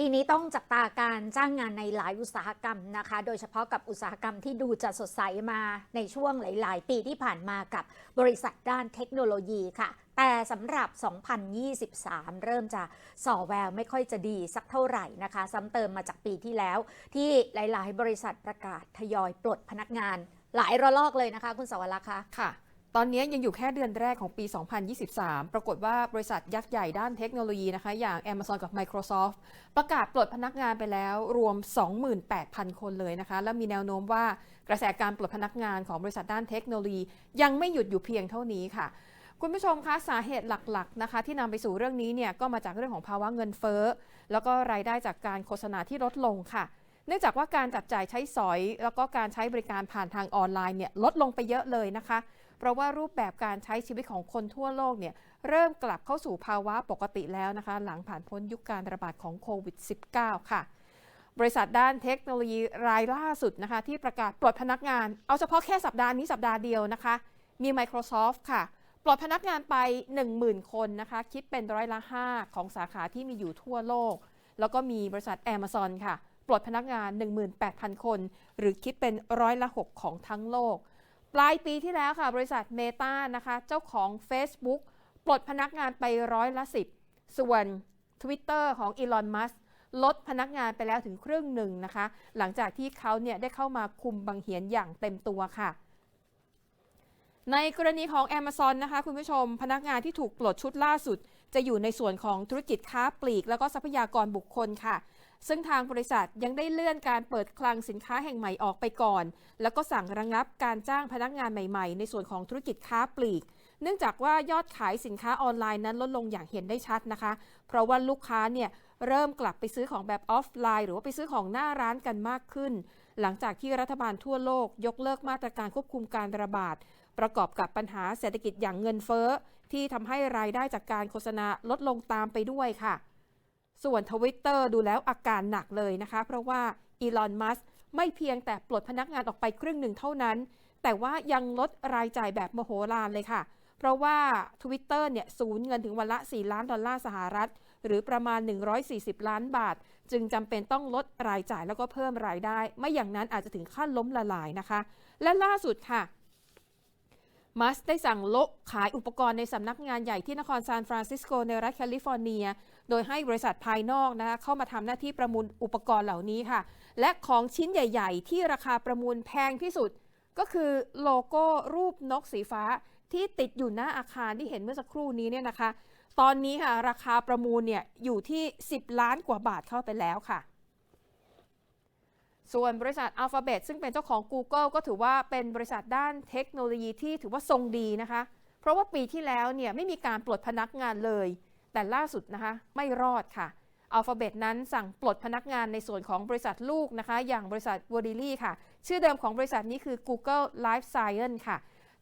ปีนี้ต้องจับตาการจ้างงานในหลายอุตสาหกรรมนะคะ โดยเฉพาะกับอุตสาหกรรมที่ดูจะสดใสมาในช่วงหลาย ๆ ปีที่ผ่านมากับบริษัทด้านเทคโนโลยีค่ะ แต่สำหรับ 2023 เริ่มจะส่อแววไม่ค่อยจะดีสักเท่าไหร่นะคะซ้ำเติมมาจากปีที่แล้ว ที่หลาย ๆ บริษัทประกาศทยอยปลดพนักงาน หลายระลอกเลยนะคะ คุณสวรักษ์คะค่ะ ตอนนี้ยังอยู่แค่เดือนแรกของปี 2023 ปรากฏว่าบริษัทยักษ์ใหญ่ด้านเทคโนโลยีนะคะ อย่าง Amazon กับ Microsoft ประกาศปลดพนักงานไปแล้วรวม 28,000 คนเลยนะคะ และมีแนวโน้มว่ากระแสการปลดพนักงานของบริษัทด้านเทคโนโลยี ยังไม่หยุดอยู่เพียงเท่านี้ค่ะ คุณผู้ชมคะสาเหตุหลักๆนะคะที่นำไปสู่เรื่องนี้เนี่ยก็มาจากเรื่องของภาวะเงินเฟ้อ แล้วก็รายได้จากการโฆษณาที่ลดลงค่ะเนื่องจากว่าการจับจ่ายใช้สอย แล้วก็การใช้บริการผ่านทางออนไลน์เนี่ยลดลงไปเยอะเลยนะคะ เพราะว่ารูปแบบการใช้ชีวิตของคนทั่วโลกเนี่ยเริ่มกลับเข้าสู่ภาวะปกติแล้วนะคะ หลังผ่านพ้นยุคการระบาดของโควิด -19 ค่ะ บริษัทด้านเทคโนโลยีรายล่าสุดนะคะ ที่ประกาศปลดพนักงาน เอาเฉพาะแค่สัปดาห์นี้สัปดาห์เดียวนะคะ มี Microsoft ค่ะปลดพนักงานไป 10,000 คนนะคะ คิดเป็นร้อยละ5ของสาขาที่มีอยู่ทั่วโลก แล้วก็มีบริษัท Amazon ค่ะ ปลดพนักงาน 18,000 คน หรือคิดเป็นร้อยละ 6 ของทั้งโลก ปลายปีที่แล้วค่ะ บริษัท Meta นะคะ เจ้าของ Facebook ปลดพนักงานไปร้อยละ 10 ส่วน Twitter ของ Elon Musk ลดพนักงานไปแล้วถึงครึ่งหนึ่งนะคะ หลังจากที่เขาเนี่ยได้เข้ามาคุมบังเหียนอย่างเต็มตัวค่ะ ในกรณีของ Amazon นะคะคุณผู้ชม พนักงานที่ถูกปลดชุดล่าสุด จะอยู่ในส่วนของธุรกิจค้าปลีก แล้วก็ทรัพยากรบุคคลค่ะ ซึ่งทางบริษัทยังได้เลื่อนการเปิดคลังสินค้าแห่งใหม่ออกไปก่อน แล้วก็สั่งระงับการจ้างพนักงานใหม่ ๆ ในส่วนของธุรกิจค้าปลีก เนื่องจากว่ายอดขายสินค้าออนไลน์นั้นลดลงอย่างเห็นได้ชัดนะคะ เพราะว่าลูกค้าเนี่ยเริ่มกลับไปซื้อของแบบออฟไลน์ หรือว่าไปซื้อของหน้าร้านกันมากขึ้น หลังจากที่รัฐบาลทั่วโลกยกเลิกมาตรการควบคุมการระบาด ประกอบกับปัญหาเศรษฐกิจอย่างเงินเฟ้อที่ทำให้รายได้จากการโฆษณาลดลงตามไปด้วยค่ะ ส่วนทวิตเตอร์ดูแล้วอาการหนักเลยนะคะ เพราะว่าอีลอน มัสไม่เพียงแต่ปลดพนักงานออกไปครึ่งหนึ่งเท่านั้น แต่ว่ายังลดรายจ่ายแบบมโหฬารเลยค่ะ เพราะว่า Twitter เนี่ยสูญเงินถึงวันละ 4 ล้านดอลลาร์สหรัฐ หรือประมาณ 140 ล้านบาท จึงจำเป็นต้องลดรายจ่ายแล้วก็เพิ่มรายได้ ไม่อย่างนั้นอาจจะถึงขั้นล้มละลายนะคะ และล่าสุดค่ะ มัสได้สั่งโละขายอุปกรณ์ในสำนักงานใหญ่ที่นครซานฟรานซิสโกในรัฐแคลิฟอร์เนีย โดยให้บริษัทภายนอกนะคะเข้ามาทำหน้าที่ประมูลอุปกรณ์เหล่านี้ค่ะ และของชิ้นใหญ่ ๆ ที่ราคาประมูลแพงที่สุด ก็คือโลโก้รูปนกสีฟ้าที่ติดอยู่หน้าอาคารที่เห็นเมื่อสักครู่นี้เนี่ยนะคะ ตอนนี้ค่ะราคาประมูลเนี่ยอยู่ที่ 10 ล้านกว่าบาทเข้าไปแล้วค่ะ ส่วนบริษัท Alphabet ซึ่งเป็นเจ้าของ Google ก็ถือว่าเป็นบริษัทด้านเทคโนโลยีที่ถือว่าทรงดีนะคะ เพราะว่าปีที่แล้วเนี่ยไม่มีการปลดพนักงานเลย แต่ล่าสุดนะคะไม่รอดค่ะ Alphabet นั้นสั่งปลดพนักงานในส่วนของบริษัทลูกนะคะ อย่างบริษัท w o r d i l y ค่ะ ชื่อเดิมของบริษัทนี้คือ Google Life Science ค่ะ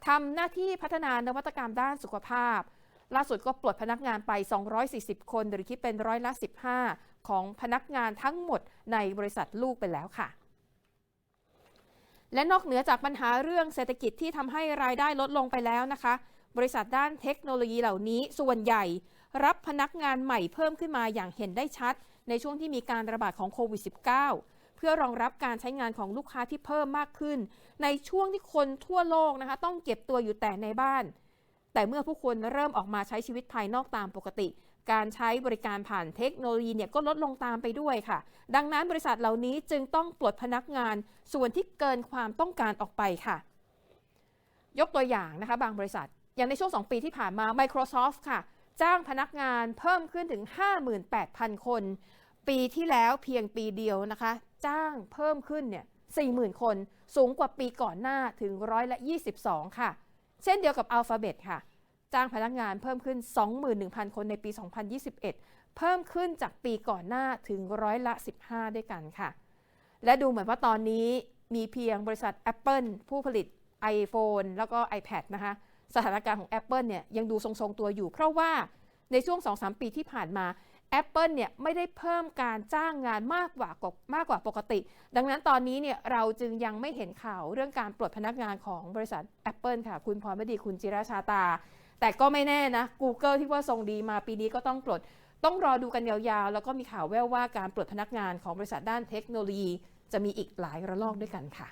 ทำหน้าที่พัฒนานวัตกรรมด้านสุขภาพ ล่าสุดก็ปลดพนักงานไป 240 คน หรือคิดเป็นร้อยละ 15 ของพนักงานทั้งหมดในบริษัทลูกไปแล้วค่ะ และนอกเหนือจากปัญหาเรื่องเศรษฐกิจที่ทำให้รายได้ลดลงไปแล้วนะคะ บริษัทด้านเทคโนโลยีเหล่านี้ส่วนใหญ่ รับพนักงานใหม่เพิ่มขึ้นมาอย่างเห็นได้ชัด ในช่วงที่มีการระบาดของโควิด -19 เพื่อรองรับการใช้งานของลูกค้าที่เพิ่มมากขึ้น ในช่วงที่คนทั่วโลกนะคะ ต้องเก็บตัวอยู่แต่ในบ้าน แต่เมื่อผู้คนเริ่มออกมาใช้ชีวิตภายนอกตามปกติ การใช้บริการผ่านเทคโนโลยีเนี่ยก็ลดลงตามไปด้วยค่ะ ดังนั้นบริษัทเหล่านี้จึงต้องปลดพนักงานส่วนที่เกินความต้องการออกไปค่ะ ยกตัวอย่างนะคะบางบริษัท อย่างในช่วง 2 ปีที่ผ่านมา Microsoft ค่ะ จ้างพนักงานเพิ่มขึ้นถึง 58,000 คน ปีที่แล้วเพียงปีเดียวนะคะ จ้างเพิ่มขึ้นเนี่ย40,000 คน สูงกว่าปีก่อนหน้าถึงร้อยละ22 ค่ะ เช่นเดียวกับ Alphabet ค่ะ จ้างพนักงานเพิ่มขึ้น 21,000 คนในปี 2021 เพิ่มขึ้นจากปีก่อนหน้าถึงร้อยละ 15 ด้วยกันค่ะ และดูเหมือนว่าตอนนี้มีเพียงบริษัท Apple ผู้ผลิต iPhone แล้วก็ iPad นะคะ สถานการณ์ของ Apple เนี่ยยังดูทรงๆตัวอยู่ เพราะว่าในช่วง 2-3 ปีที่ผ่านมา Apple เนี่ยไม่ได้เพิ่มการจ้างงานมากกว่ามากกว่าปกติ ดังนั้นตอนนี้เนี่ยเราจึงยังไม่เห็นข่าวเรื่องการปลดพนักงานของบริษัท Apple ค่ะ คุณพรมดีคุณจิราชาตา แต่ก็ไม่แน่นะ Google ที่ว่าทรงดีมาปีนี้ก็ต้องปลด ต้องรอดูกันยาวๆ แล้วก็มีข่าวแว่วว่าการปลดพนักงานของบริษัทด้านเทคโนโลยี จะมีอีกหลายระลอกด้วยกันค่ะ